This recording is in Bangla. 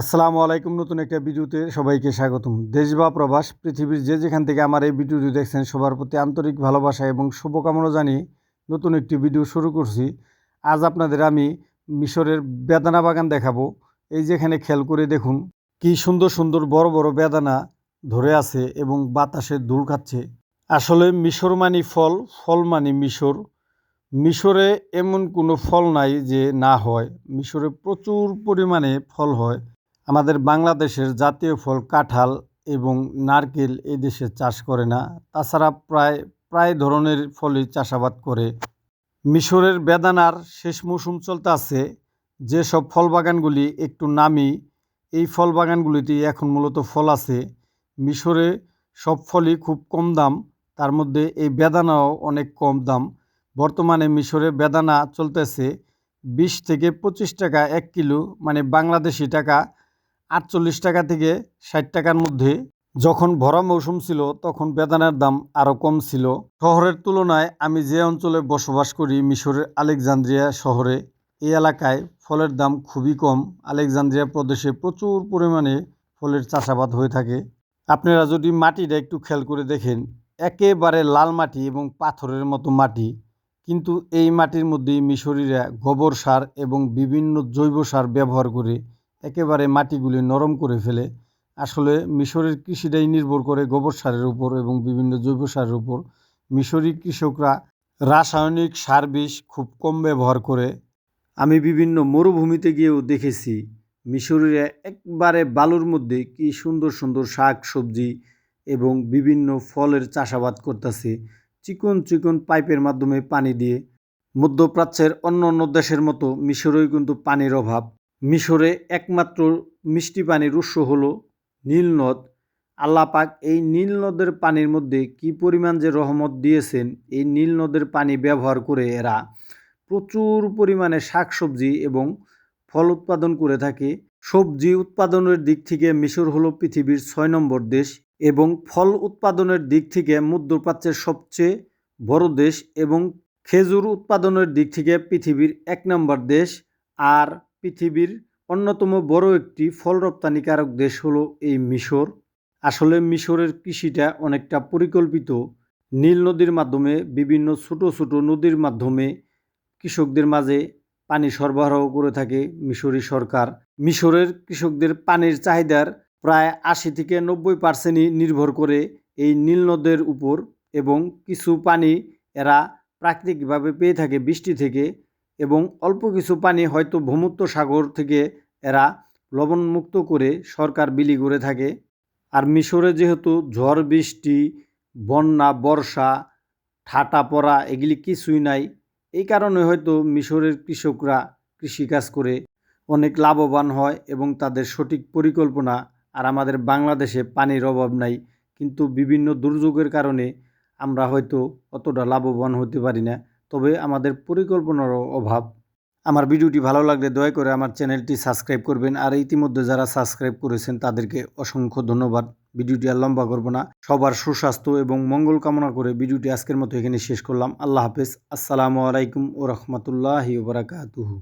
আসসালামু আলাইকুম। নতুন একটা ভিডিওতে সবাইকে স্বাগতম। দেশ বা প্রবাস, পৃথিবীর যে যেখান থেকে আমার এই ভিডিওটি দেখছেন, সবার প্রতি আন্তরিক ভালোবাসা এবং শুভকামনা জানিয়ে নতুন একটি ভিডিও শুরু করছি। আজ আপনাদের আমি মিশরের বেদানা বাগান দেখাবো। এই যেখানে খেয়াল করে দেখুন, কি সুন্দর সুন্দর বড় বড় বেদানা ধরে আছে এবং বাতাসে ধুল খাচ্ছে। আসলে মিশর মানি ফল ফল মানি মিশর। মিশরে এমন কোনো ফল নাই যে না হয়। মিশরে প্রচুর পরিমাণে ফল হয়। আমাদের বাংলাদেশের জাতীয় ফল কাঁঠাল এবং নারকেল এই দেশে চাষ করে না। তাছাড়া প্রায় প্রায় ধরনের ফলই চাষাবাদ করে। মিশরের বেদানার শেষ মৌসুম চলতে আছে। যেসব ফল বাগানগুলি একটু নামি, এই ফল বাগানগুলিতে এখন মূলত ফল আছে। মিশরে সব ফলই খুব কম দাম, তার মধ্যে এই বেদানাও অনেক কম দাম। বর্তমানে মিশরে বেদানা চলতেছে বিশ থেকে পঁচিশ টাকা এক কিলো মানে বাংলাদেশি টাকা আটচল্লিশ টাকা থেকে ষাট টাকার মধ্যে যখন ভরা মৌসুম ছিল, তখন বেদানার দাম আরও কম ছিল। শহরের তুলনায় আমি যে অঞ্চলে বসবাস করি, মিশরের আলেকজান্দ্রিয়া শহরে, এই এলাকায় ফলের দাম খুবই কম। আলেকজান্দ্রিয়া প্রদেশে প্রচুর পরিমাণে ফলের চাষাবাদ হয়ে থাকে। আপনারা যদি মাটিটা একটু খেয়াল করে দেখেন, একেবারে লাল মাটি এবং পাথরের মতো মাটি। কিন্তু এই মাটির মধ্যেই মিশরীরা গোবর সার এবং বিভিন্ন জৈব সার ব্যবহার করে একেবারে মাটিগুলি নরম করে ফেলে। আসলে মিশরের কৃষিটাই নির্ভর করে গোবর সারের উপর এবং বিভিন্ন জৈব সারের উপর। মিশরি কৃষকরা রাসায়নিক সার বিষ খুব কম ব্যবহার করে। আমি বিভিন্ন মরুভূমিতে গিয়েও দেখেছি, মিশরীরা একবারে বালুর মধ্যে কি সুন্দর সুন্দর শাক, সবজি এবং বিভিন্ন ফলের চাষাবাদ করতেছে। চিকন চিকন পাইপের মাধ্যমে পানি দিয়ে মধ্যপ্রাচ্যের অন্য অন্য দেশের মতো মিশরেও কিন্তু পানির অভাব। মিশরে একমাত্র মিষ্টি পানির উৎস হলো নীল নদ। আল্লাহ এই নীল নদের পানির মধ্যে কি পরিমাণ যে রহমত দিয়েছেন, এই নীল নদের পানি ব্যবহার করে এরা প্রচুর পরিমাণে শাকসবজি এবং ফল উৎপাদন করে থাকে। সবজি উৎপাদনের দিক থেকে মিশর হলো পৃথিবীর ছয় নম্বর দেশ এবং ফল উৎপাদনের দিক থেকে মধ্যপ্রাচ্যের সবচেয়ে বড় দেশ এবং খেজুর উৎপাদনের দিক থেকে পৃথিবীর এক নম্বর দেশ। আর পৃথিবীর অন্যতম বড় একটি ফল রপ্তানিকারক দেশ হলো এই মিশর। আসলে মিশরের কৃষিটা অনেকটা পরিকল্পিত। নীল নদীর মাধ্যমে, বিভিন্ন ছোট ছোট নদীর মাধ্যমে কৃষকদের মাঝে পানি সরবরাহ করে থাকে মিশরি সরকার। মিশরের কৃষকদের পানির চাহিদার প্রায় আশি থেকে নব্বই পার্সেন্টই নির্ভর করে এই নীল নদের উপর এবং কিছু পানি এরা প্রাকৃতিকভাবে পেয়ে থাকে বৃষ্টি থেকে। এবং অল্প কিছু পানি হয়তো ভূমুক্ত সাগর থেকে এরা লবণমুক্ত করে সরকার বিলি করে থাকে। আর মিশরে যেহেতু ঝড়, বৃষ্টি, বন্যা, বর্ষা, ঠাটা পড়া এগুলি কিছুই নাই, এই কারণে হয়তো মিশরের কৃষকরা কৃষিকাজ করে অনেক লাভবান হয় এবং তাদের সঠিক পরিকল্পনা আর আমাদের বাংলাদেশে পানির অভাব নাই। কিন্তু বিভিন্ন দুর্যোগের কারণে আমরা হয়তো অতটা লাভবান হতে পারি না। তবে আমাদের পরিকল্পনারও অভাব। আমার ভিডিওটি ভালো লাগলে দয়া করে আমার চ্যানেলটি সাবস্ক্রাইব করবেন আর ইতিমধ্যে যারা সাবস্ক্রাইব করেছেন তাদেরকে অসংখ্য ধন্যবাদ। ভিডিওটি আর লম্বা করব না। সবার সুস্বাস্থ্য এবং মঙ্গল কামনা করে ভিডিওটি আজকের মতো এখানে শেষ করলাম। আল্লাহ হাফেজ। আসসালামু আলাইকুম ও রহমতুল্লাহি বারাকাতুহু